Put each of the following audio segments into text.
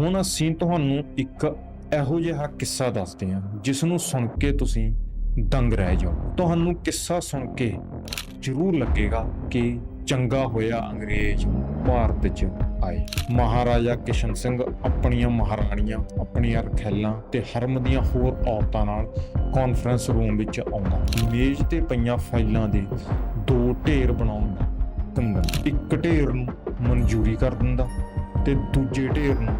ਹੁਣ ਅਸੀਂ ਤੁਹਾਨੂੰ ਇੱਕ ਇਹੋ ਜਿਹਾ ਕਿੱਸਾ ਦੱਸਦੇ ਹਾਂ ਜਿਸ ਨੂੰ ਸੁਣ ਕੇ ਤੁਸੀਂ ਦੰਗ ਰਹਿ ਜਾਓ। ਤੁਹਾਨੂੰ ਕਿੱਸਾ ਸੁਣ ਕੇ ਜ਼ਰੂਰ ਲੱਗੇਗਾ ਕਿ ਚੰਗਾ ਹੋਇਆ ਅੰਗਰੇਜ਼ ਭਾਰਤ 'ਚ ਆਏ। ਮਹਾਰਾਜਾ ਕਿਸ਼ਨ ਸਿੰਘ ਆਪਣੀਆਂ ਮਹਾਰਾਣੀਆਂ, ਆਪਣੀਆਂ ਰਖੈਲਾਂ ਤੇ ਹਰਮ ਦੀਆਂ ਹੋਰ ਔਰਤਾਂ ਨਾਲ ਕਾਨਫਰੰਸ ਰੂਮ ਵਿੱਚ ਆਉਂਦਾ। ਮੇਜ਼ ਤੇ ਪਈਆਂ ਫਾਈਲਾਂ ਦੇ ਦੋ ਢੇਰ ਬਣਾਉਣ ਦਾ ਹੁਕਮ ਇੱਕ ਢੇਰ ਨੂੰ ਮਨਜ਼ੂਰੀ ਕਰ ਦਿੰਦਾ ਤੇ ਦੂਜੇ ਢੇਰ ਨੂੰ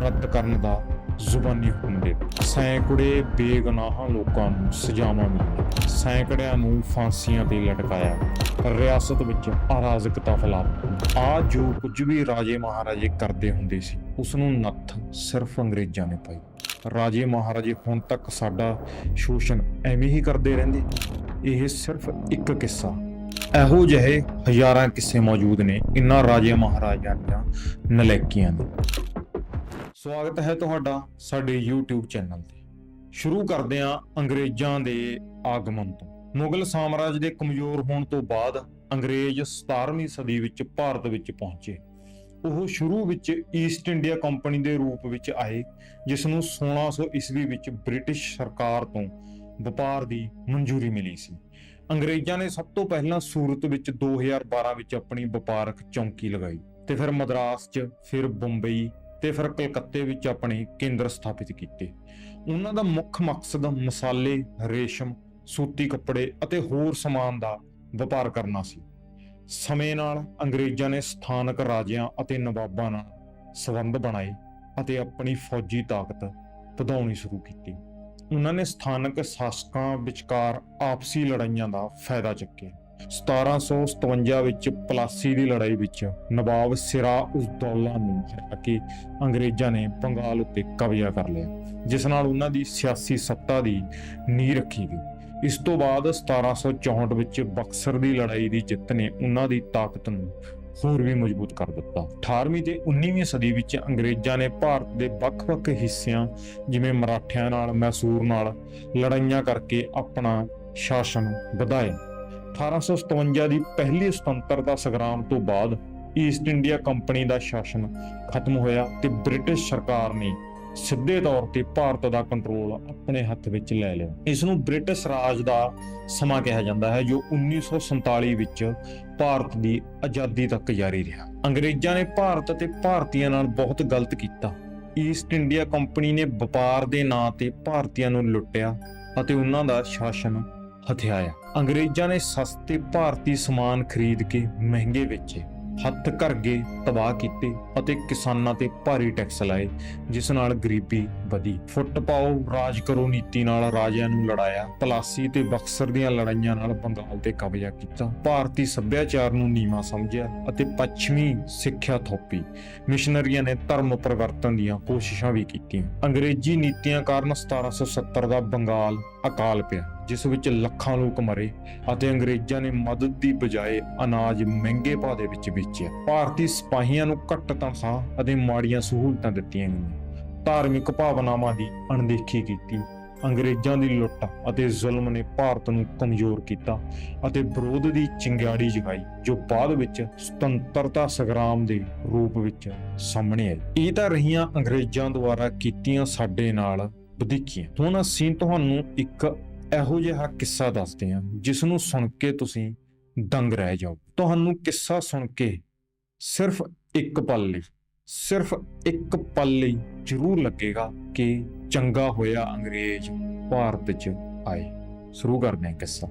ਰੱਦ ਕਰਨ ਦਾ ਜ਼ੁਬਾਨੀ ਹੁਕਮ ਦੇ ਸੈਂਕੜੇ ਬੇਗਨਾਹਾਂ ਲੋਕਾਂ ਨੂੰ ਸਜ਼ਾਵਾਂ ਮਿਲੀਆਂ। ਸੈਂਕੜਿਆਂ ਨੂੰ ਫਾਂਸੀਆਂ ਤੇ ਲਟਕਾਇਆ। ਰਿਆਸਤ ਵਿੱਚ ਅਰਾਜ਼ਕਤਾ ਫੈਲਾ ਆ ਜੋ ਕੁਝ ਵੀ ਰਾਜੇ ਮਹਾਰਾਜੇ ਕਰਦੇ ਹੁੰਦੇ ਸੀ ਉਸ ਨੂੰ ਨੱਥ ਸਿਰਫ ਅੰਗਰੇਜ਼ਾਂ ਨੇ ਪਾਈ। ਰਾਜੇ ਮਹਾਰਾਜੇ ਹੁਣ ਤੱਕ ਸਾਡਾ ਸ਼ੋਸ਼ਣ ਐਵੇਂ ਹੀ ਕਰਦੇ ਰਹਿੰਦੇ। ਇਹ ਸਿਰਫ ਇੱਕ ਕਿੱਸਾ। ਇਹੋ ਜਿਹੇ ਹਜ਼ਾਰਾਂ ਕਿੱਸੇ ਮੌਜੂਦ ਨੇ ਇਨ੍ਹਾਂ ਰਾਜੇ ਮਹਾਰਾਜਿਆਂ ਦੀਆਂ ਨਲੇਕੀਆਂ ਦੇ। ਸਵਾਗਤ ਹੈ ਤੁਹਾਡਾ ਸਾਡੇ YouTube ਚੈਨਲ ਤੇ। ਸ਼ੁਰੂ ਕਰਦੇ ਹਾਂ ਅੰਗਰੇਜ਼ਾਂ ਦੇ ਆਗਮਨ ਤੋਂ। ਮੁਗਲ ਸਾਮਰਾਜ ਦੇ ਕਮਜ਼ੋਰ ਹੋਣ ਤੋਂ ਬਾਅਦ ਅੰਗਰੇਜ਼ 17ਵੀਂ ਸਦੀ ਵਿੱਚ ਭਾਰਤ ਵਿੱਚ ਪਹੁੰਚੇ। ਉਹ ਸ਼ੁਰੂ ਵਿੱਚ ਈਸਟ ਇੰਡੀਆ ਕੰਪਨੀ ਦੇ ਰੂਪ ਵਿੱਚ ਆਏ ਜਿਸ ਨੂੰ 1600 ਈਸਵੀ ਵਿੱਚ ਬ੍ਰਿਟਿਸ਼ ਸਰਕਾਰ ਤੋਂ ਵਪਾਰ ਦੀ ਮਨਜ਼ੂਰੀ ਮਿਲੀ ਸੀ। ਅੰਗਰੇਜ਼ਾਂ ਨੇ ਸਭ ਤੋਂ ਪਹਿਲਾਂ ਸੂਰਤ ਵਿੱਚ 2012 ਵਿੱਚ ਆਪਣੀ ਵਪਾਰਕ ਚੌਂਕੀ ਲਗਾਈ ਤੇ ਫਿਰ ਮਦਰਾਸ 'ਚ, ਫਿਰ ਬੰਬਈ ਤੇ ਫਿਰ ਕਲਕੱਤੇ ਵਿੱਚ ਆਪਣੇ ਕੇਂਦਰ ਸਥਾਪਿਤ ਕੀਤੇ। ਉਹਨਾਂ ਦਾ ਮੁੱਖ ਮਕਸਦ ਮਸਾਲੇ, ਰੇਸ਼ਮ, ਸੂਤੀ ਕੱਪੜੇ ਅਤੇ ਹੋਰ ਸਮਾਨ ਦਾ ਵਪਾਰ ਕਰਨਾ ਸੀ। ਸਮੇਂ ਨਾਲ ਅੰਗਰੇਜ਼ਾਂ ਨੇ ਸਥਾਨਕ ਰਾਜਿਆਂ ਅਤੇ ਨਵਾਬਾਂ ਨਾਲ ਸਬੰਧ ਬਣਾਏ ਅਤੇ ਆਪਣੀ ਫੌਜੀ ਤਾਕਤ ਵਧਾਉਣੀ ਸ਼ੁਰੂ ਕੀਤੀ। ਉਹਨਾਂ ਨੇ ਸਥਾਨਕ ਸ਼ਾਸਕਾਂ ਵਿਚਕਾਰ ਆਪਸੀ ਲੜਾਈਆਂ ਦਾ ਫਾਇਦਾ ਚੁੱਕਿਆ। 1757 ਵਿੱਚ ਪਲਾਸੀ ਦੀ ਲੜਾਈ ਵਿੱਚ ਨਵਾਬ ਸਿਰਾ ਉਸਦੌਲਾ ਨੂੰ ਹਰਾ ਕੇ ਅੰਗਰੇਜ਼ਾਂ ਨੇ ਬੰਗਾਲ ਉੱਤੇ ਕਬਜ਼ਾ ਕਰ ਲਿਆ, ਜਿਸ ਨਾਲ ਉਹਨਾਂ ਦੀ ਸਿਆਸੀ ਸੱਤਾ ਦੀ ਨੀਂਹ ਰੱਖੀ ਗਈ। ਇਸ ਤੋਂ ਬਾਅਦ 1764 ਵਿੱਚ ਬਕਸਰ ਦੀ ਲੜਾਈ ਦੀ ਜਿੱਤ ਨੇ ਉਹਨਾਂ ਦੀ ਤਾਕਤ ਨੂੰ ਹੋਰ ਵੀ ਮਜ਼ਬੂਤ ਕਰ ਦਿੱਤਾ। 18ਵੀਂ ਤੇ 19ਵੀਂ ਸਦੀ ਵਿੱਚ ਅੰਗਰੇਜ਼ਾਂ ਨੇ ਭਾਰਤ ਦੇ ਵੱਖ-ਵੱਖ ਹਿੱਸਿਆਂ, ਜਿਵੇਂ ਮਰਾਠਿਆਂ ਨਾਲ, ਮੈਸੂਰ ਨਾਲ ਲੜਾਈਆਂ ਕਰਕੇ ਆਪਣਾ ਸ਼ਾਸਨ ਵਧਾਇਆ। 1857 ਦੀ ਪਹਿਲੀ ਸੁਤੰਤਰਤਾ ਸੰਗਰਾਮ ਤੋਂ ਬਾਅਦ ਈਸਟ ਇੰਡੀਆ ਕੰਪਨੀ ਦਾ ਸ਼ਾਸਨ ਖਤਮ ਹੋਇਆ ਤੇ ਬ੍ਰਿਟਿਸ਼ ਸਰਕਾਰ ਨੇ ਸਿੱਧੇ ਤੌਰ ਤੇ ਭਾਰਤ ਦਾ ਕੰਟਰੋਲ ਆਪਣੇ ਹੱਥ ਵਿੱਚ ਲੈ ਲਿਆ। ਇਸ ਨੂੰ ਬ੍ਰਿਟਿਸ਼ ਰਾਜ ਦਾ ਸਮਾਂ ਕਿਹਾ ਜਾਂਦਾ ਹੈ, ਜੋ 1947 ਵਿੱਚ ਭਾਰਤ ਦੀ ਆਜ਼ਾਦੀ ਤੱਕ ਜਾਰੀ ਰਿਹਾ। ਅੰਗਰੇਜ਼ਾਂ ਨੇ ਭਾਰਤ ਅਤੇ ਭਾਰਤੀਆਂ ਨਾਲ ਬਹੁਤ ਗਲਤ ਕੀਤਾ। ਈਸਟ ਇੰਡੀਆ ਕੰਪਨੀ ਨੇ ਵਪਾਰ ਦੇ ਨਾਂ ਤੇ ਭਾਰਤੀਆਂ ਨੂੰ ਲੁੱਟਿਆ ਅਤੇ ਉਹਨਾਂ ਦਾ ਸ਼ਾਸਨ ਹਥਿਆਇਆ ਅੰਗਰੇਜ਼ਾਂ ਨੇ ਸਸਤੇ ਭਾਰਤੀ ਸਮਾਨ ਖਰੀਦ ਕੇ ਮਹਿੰਗੇ ਵੇਚੇ। ਹੱਥ ਕਰਗੇ ਤਬਾਹ ਕੀਤੇ ਅਤੇ ਕਿਸਾਨਾਂ ਤੇ ਭਾਰੀ ਟੈਕਸ ਲਾਏ, ਜਿਸ ਨਾਲ ਗਰੀਬੀ ਵਧੀ। ਫੁੱਟ ਪਾਓ ਰਾਜ ਕਰੋ ਨੀਤੀ ਨਾਲ ਰਾਜਿਆਂ ਨੂੰ ਲੜਾਇਆ ਪਲਾਸੀ ਤੇ ਬਕਸਰ ਦੀਆਂ ਲੜਾਈਆਂ ਨਾਲ ਬੰਗਾਲ ਤੇ ਕਬਜ਼ਾ ਕੀਤਾ। ਭਾਰਤੀ ਸੱਭਿਆਚਾਰ ਨੂੰ ਨੀਵਾਂ ਸਮਝਿਆ ਅਤੇ ਪੱਛਮੀ ਸਿੱਖਿਆ ਥੋਪੀ। ਮਿਸ਼ਨਰੀਆਂ ਨੇ ਧਰਮ ਪਰਿਵਰਤਨ ਦੀਆਂ ਕੋਸ਼ਿਸ਼ਾਂ ਵੀ ਕੀਤੀਆਂ। ਅੰਗਰੇਜ਼ੀ ਨੀਤੀਆਂ ਕਾਰਨ 1770 ਦਾ ਬੰਗਾਲ ਅਕਾਲ ਪਿਆ, ਜਿਸ ਵਿੱਚ ਲੱਖਾਂ ਲੋਕ ਮਰੇ ਅਤੇ ਅੰਗਰੇਜ਼ਾਂ ਨੇ ਮਦਦ ਦੀ ਬਜਾਏ ਅਨਾਜ ਮਹਿੰਗੇ ਭਾਅ ਦੇ ਵਿੱਚ ਵੇਚਿਆ। ਭਾਰਤੀ ਸਿਪਾਹੀਆਂ ਨੂੰ ਘੱਟ ਤਨਖਾਹ ਅਤੇ ਮਾੜੀਆਂ ਸਹੂਲਤਾਂ ਦਿੱਤੀਆਂ ਗਈਆਂ। ਧਾਰਮਿਕ ਭਾਵਨਾਵਾਂ ਦੀ ਅਣਦੇਖੀ ਕੀਤੀ, ਅੰਗਰੇਜ਼ਾਂ ਦੀ ਲੁੱਟ ਅਤੇ ਜ਼ੁਲਮ ਨੇ ਭਾਰਤ ਨੂੰ ਕਮਜ਼ੋਰ ਕੀਤਾ ਅਤੇ ਵਿਰੋਧ ਦੀ ਚਿੰਗਾੜੀ ਜਗਾਈ, ਜੋ ਬਾਅਦ ਵਿੱਚ ਸੁਤੰਤਰਤਾ ਸੰਗਰਾਮ ਦੇ ਰੂਪ ਵਿੱਚ ਸਾਹਮਣੇ ਆਈ। ਇਹ ਤਾਂ ਰਹੀਆਂ ਅੰਗਰੇਜ਼ਾਂ ਦੁਆਰਾ ਕੀਤੀਆਂ ਸਾਡੇ ਨਾਲ ਵਧੀਕੀਆਂ ਹੁਣ ਅਸੀਂ ਤੁਹਾਨੂੰ ਇੱਕ ਇਹੋ ਜਿਹਾ ਕਿੱਸਾ ਦੱਸਦੇ ਹਾਂ ਜਿਸ ਨੂੰ ਸੁਣ ਕੇ ਤੁਸੀਂ ਦੰਗ ਰਹਿ ਜਾਓ। ਤੁਹਾਨੂੰ ਕਿੱਸਾ ਸੁਣ ਕੇ ਸਿਰਫ ਇੱਕ ਪਲ ਲਈ, ਸਿਰਫ ਇੱਕ ਪਲ ਲਈ ਜ਼ਰੂਰ ਲੱਗੇਗਾ ਕਿ ਚੰਗਾ ਹੋਇਆ ਅੰਗਰੇਜ਼ ਭਾਰਤ 'ਚ ਆਏ। ਸ਼ੁਰੂ ਕਰਦੇ ਹਾਂ ਕਿੱਸਾ।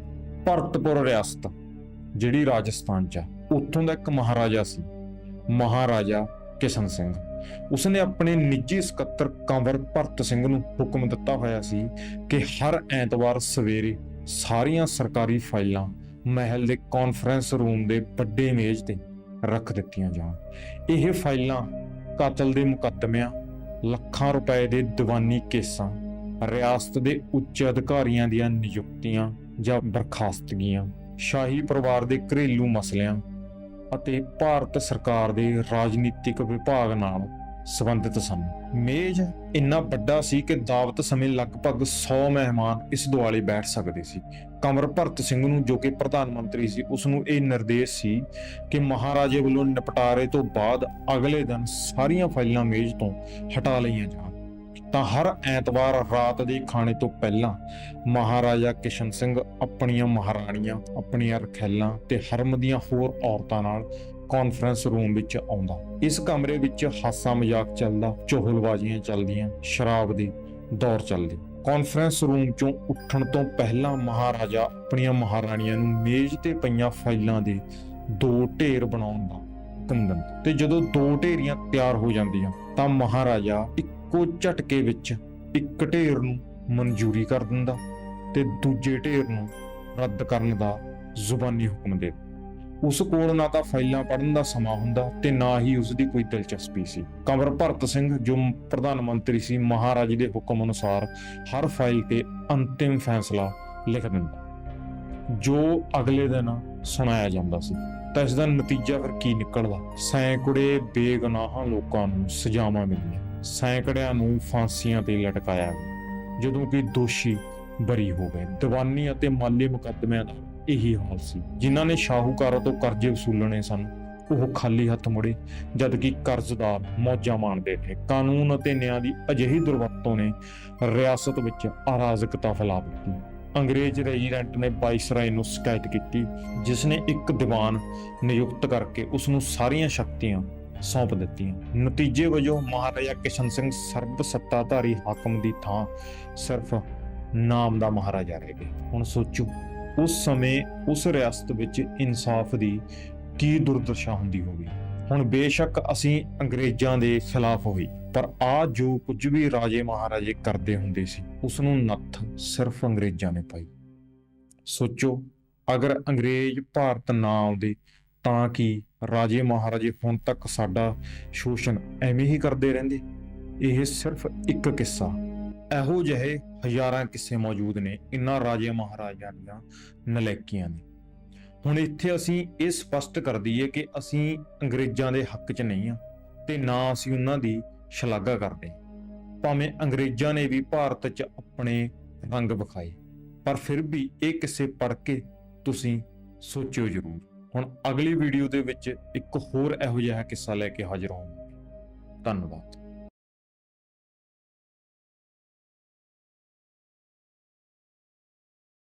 ਭਰਤਪੁਰ ਰਿਆਸਤ, ਜਿਹੜੀ ਰਾਜਸਥਾਨ 'ਚ ਆ, ਉੱਥੋਂ ਦਾ ਇੱਕ ਮਹਾਰਾਜਾ ਸੀ, ਮਹਾਰਾਜਾ ਕਿਸ਼ਨ ਸਿੰਘ। ਉਸਨੇ ਆਪਣੇ ਨਿੱਜੀ ਸਕੱਤਰ ਕੰਵਰ ਭਰਤ ਸਿੰਘ ਨੂੰ ਹੁਕਮ ਦਿੱਤਾ ਹੋਇਆ ਸੀ ਕਿ ਹਰ ਐਤਵਾਰ ਸਵੇਰੇ ਸਾਰੀਆਂ ਸਰਕਾਰੀ ਫਾਈਲਾਂ ਮਹਿਲ ਦੇ ਕਾਨਫਰੰਸ ਰੂਮ ਦੇ ਵੱਡੇ ਮੇਜ਼ ਤੇ ਰੱਖ ਦਿੱਤੀਆਂ ਜਾਣ। ਇਹ ਫਾਈਲਾਂ ਕਾਤਲ ਦੇ ਮੁਕੱਦਮਿਆਂ, ਲੱਖਾਂ ਰੁਪਏ ਦੇ ਦੀਵਾਨੀ ਕੇਸਾਂ, ਰਿਆਸਤ ਦੇ ਉੱਚ ਅਧਿਕਾਰੀਆਂ ਦੀਆਂ ਨਿਯੁਕਤੀਆਂ ਜਾਂ ਬਰਖਾਸਤਗੀਆਂ, ਸ਼ਾਹੀ ਪਰਿਵਾਰ ਦੇ ਘਰੇਲੂ ਮਸਲਿਆਂ ਅਤੇ ਭਾਰਤ ਸਰਕਾਰ ਦੇ ਰਾਜਨੀਤਿਕ ਵਿਭਾਗ ਨਾਲ ਸੰਬੰਧਿਤ ਸਨ। ਮੇਜ਼ ਇੰਨਾ ਵੱਡਾ ਸੀ ਕਿ ਦਾਵਤ ਸਮੇਂ ਲਗਭਗ 100 ਮਹਿਮਾਨ ਇਸ ਦੁਆਲੇ ਬੈਠ ਸਕਦੇ ਸੀ। ਕਮਰ ਭਰਤ ਸਿੰਘ ਨੂੰ ਜੋ ਕਿ ਪ੍ਰਧਾਨ ਮੰਤਰੀ ਸੀ, ਉਸ ਨੂੰ ਇਹ ਨਿਰਦੇਸ਼ ਸੀ ਕਿ ਮਹਾਰਾਜੇ ਵੱਲੋਂ ਨਿਪਟਾਰੇ ਤੋਂ ਬਾਅਦ ਅਗਲੇ ਦਿਨ ਸਾਰੀਆਂ ਫਾਈਲਾਂ ਮੇਜ਼ ਤੋਂ ਹਟਾ ਲਈਆਂ ਜਾਣ। ਤਾਂ ਹਰ ਐਤਵਾਰ ਰਾਤ ਦੇ ਖਾਣੇ ਤੋਂ ਪਹਿਲਾਂ ਮਹਾਰਾਜਾ ਕਿਸ਼ਨ ਸਿੰਘ ਆਪਣੀਆਂ ਮਹਾਰਾਣੀਆਂ, ਆਪਣੀਆਂ ਰਖੈਲਾਂ ਤੇ ਹਰਮ ਦੀਆਂ ਹੋਰ ਔਰਤਾਂ ਨਾਲ ਕਾਨਫਰੰਸ ਰੂਮ ਵਿੱਚ ਆਉਂਦਾ। ਇਸ ਕਮਰੇ ਵਿੱਚ ਹਾਸਾ ਮਜ਼ਾਕ ਚੱਲਦਾ ਚੋਹਲਬਾਜ਼ੀਆਂ ਚੱਲਦੀਆਂ, ਸ਼ਰਾਬ ਦੀ ਦੌਰ ਚੱਲਦੀ। ਕਾਨਫਰੰਸ ਰੂਮ ਚੋਂ ਉੱਠਣ ਤੋਂ ਪਹਿਲਾਂ ਮਹਾਰਾਜਾ ਆਪਣੀਆਂ ਮਹਾਰਾਣੀਆਂ ਨੂੰ ਮੇਜ਼ ਤੇ ਪਈਆਂ ਫਾਈਲਾਂ ਦੇ ਦੋ ਢੇਰ ਬਣਾਉਣ ਦਾ ਹੁਕਮ ਦਿੰਦਾ। ਤੇ ਜਦੋਂ ਦੋ ਢੇਰੀਆਂ ਤਿਆਰ ਹੋ ਜਾਂਦੀਆਂ, ਤਾਂ ਮਹਾਰਾਜਾ ਇੱਕੋ ਝਟਕੇ ਵਿੱਚ ਇੱਕ ਢੇਰ ਨੂੰ ਮਨਜ਼ੂਰੀ ਕਰ ਦਿੰਦਾ ਤੇ ਦੂਜੇ ਢੇਰ ਨੂੰ ਰੱਦ ਕਰਨ ਦਾ ਜ਼ੁਬਾਨੀ ਹੁਕਮ ਦੇ ਉਸ ਕੋਲ ਨਾ ਤਾਂ ਫਾਈਲਾਂ ਪੜ੍ਹਨ ਦਾ ਸਮਾਂ ਹੁੰਦਾ ਤੇ ਨਾ ਹੀ ਉਸ ਦੀ ਕੋਈ ਦਿਲਚਸਪੀ ਸੀ। ਕਮਰ ਭਰਤ ਸਿੰਘ, ਜੋ ਪ੍ਰਧਾਨ ਮੰਤਰੀ ਸੀ, ਮਹਾਰਾਜ ਦੇ ਹੁਕਮ ਅਨੁਸਾਰ ਹਰ ਫਾਈਲ ਤੇ ਅੰਤਿਮ ਫੈਸਲਾ ਲਿਖ ਦਿੰਦਾ। ਜੋ ਅਗਲੇ ਦਿਨ ਸੁਣਾਇਆ ਜਾਂਦਾ ਸੀ, ਤਾਂ ਇਸ ਦਾ ਨਤੀਜਾ ਫਿਰ ਕੀ ਨਿਕਲਦਾ? ਸੈਂਕੜੇ ਬੇਗਨਾਹਾਂ ਲੋਕਾਂ ਨੂੰ ਸਜ਼ਾਵਾਂ ਮਿਲੀਆਂ। ਸੈਂਕੜਿਆਂ ਨੂੰ ਫਾਂਸੀਆਂ ਤੇ ਲਟਕਾਇਆ ਗਿਆ ਜਦੋਂ ਕਿ ਦੋਸ਼ੀ ਬਰੀ ਹੋ ਗਏ। ਦੀਵਾਨੀ ਅਤੇ ਮਾਲੀ ਮੁਕੱਦਮਿਆਂ ਦਾ ਇਹੀ ਹਾਲ ਸੀ। ਜਿਨ੍ਹਾਂ ਨੇ ਸ਼ਾਹੂਕਾਰਾਂ ਤੋਂ ਕਰਜ਼ੇ ਵਸੂਲਣੇ ਸਨ, ਉਹ ਖਾਲੀ ਹੱਥ ਮੁੜੇ ਜਦ ਕਿ ਕਰਜ਼ਦਾਰ ਮੌਜਾਂ ਮਾਣਦੇ ਨੇ ਕਾਨੂੰਨ ਅਤੇ ਨਿਆਂ ਦੀ ਅਜਿਹੀ ਦੁਰਵਰਤੋਂ ਨੇ ਰਿਆਸਤ ਵਿੱਚ ਅਰਾਜ਼ਕਤਾ ਫੈਲਾ ਦਿੱਤੀ। ਅੰਗਰੇਜ਼ ਰੈਜੀਡੈਂਟ ਨੇ ਵਾਇਸਰਾਏ ਨੂੰ ਸ਼ਿਕਾਇਤ ਕੀਤੀ, ਜਿਸ ਨੇ ਇੱਕ ਦੀਵਾਨ ਨਿਯੁਕਤ ਕਰਕੇ ਉਸ ਨੂੰ ਸਾਰੀਆਂ ਸ਼ਕਤੀਆਂ ਸੌਂਪ ਦਿੱਤੀਆਂ ਨਤੀਜੇ ਵਜੋਂ ਮਹਾਰਾਜਾ ਕਿਸ਼ਨ ਸਿੰਘ ਸਰਬ ਸੱਤਾਧਾਰੀ ਹਾਕਮ ਦੀ ਥਾਂ ਸਿਰਫ ਨਾਮ ਦਾ ਮਹਾਰਾਜਾ ਰਹਿ ਗਏ। ਹੁਣ ਸੋਚੋ, ਉਸ ਸਮੇਂ ਉਸ ਰਿਆਸਤ ਵਿੱਚ ਇਨਸਾਫ ਦੀ ਕੀ ਦੁਰਦਸ਼ਾ ਹੁੰਦੀ ਹੋਵੇ। ਹੁਣ ਬੇਸ਼ੱਕ ਅਸੀਂ ਅੰਗਰੇਜ਼ਾਂ ਦੇ ਖਿਲਾਫ ਹੋਈ ਪਰ ਆ ਜੋ ਕੁਝ ਵੀ ਰਾਜੇ ਮਹਾਰਾਜੇ ਕਰਦੇ ਹੁੰਦੇ ਸੀ ਉਸ ਨੂੰ ਨੱਥ ਸਿਰਫ ਅੰਗਰੇਜ਼ਾਂ ਨੇ ਪਾਈ। ਸੋਚੋ, ਅਗਰ ਅੰਗਰੇਜ਼ ਭਾਰਤ ਨਾ ਆਉਂਦੇ ਤਾਂ ਕਿ ਰਾਜੇ ਮਹਾਰਾਜੇ ਹੁਣ ਤੱਕ ਸਾਡਾ ਸ਼ੋਸ਼ਣ ਐਵੇਂ ਹੀ ਕਰਦੇ ਰਹਿੰਦੇ। ਇਹ ਸਿਰਫ ਇੱਕ ਕਿੱਸਾ। ਇਹੋ ਜਿਹੇ ਹਜ਼ਾਰਾਂ ਕਿੱਸੇ ਮੌਜੂਦ ਨੇ ਇਨ੍ਹਾਂ ਰਾਜੇ ਮਹਾਰਾਜਿਆਂ ਦੀਆਂ ਨਲੇਕੀਆਂ ਨੇ। ਹੁਣ ਇੱਥੇ ਅਸੀਂ ਇਹ ਸਪਸ਼ਟ ਕਰ ਦਈਏ ਕਿ ਅਸੀਂ ਅੰਗਰੇਜ਼ਾਂ ਦੇ ਹੱਕ 'ਚ ਨਹੀਂ ਆ ਤੇ ਨਾ ਅਸੀਂ ਉਹਨਾਂ ਦੀ ਸ਼ਲਾਘਾ ਕਰਦੇ ਭਾਵੇਂ ਅੰਗਰੇਜ਼ਾਂ ਨੇ ਵੀ ਭਾਰਤ 'ਚ ਆਪਣੇ ਰੰਗ ਵਿਖਾਏ, ਪਰ ਫਿਰ ਵੀ ਇਹ ਕਿੱਸੇ ਪੜ੍ਹ ਕੇ ਤੁਸੀਂ ਸੋਚਿਓ ਜ਼ਰੂਰ। ਹੁਣ ਅਗਲੀ ਵੀਡੀਓ ਦੇ ਵਿੱਚ ਇੱਕ ਹੋਰ ਇਹੋ ਜਿਹਾ ਕਿੱਸਾ ਲੈ ਕੇ ਹਾਜ਼ਰ ਹੋਵਾਂਗੇ। ਧੰਨਵਾਦ।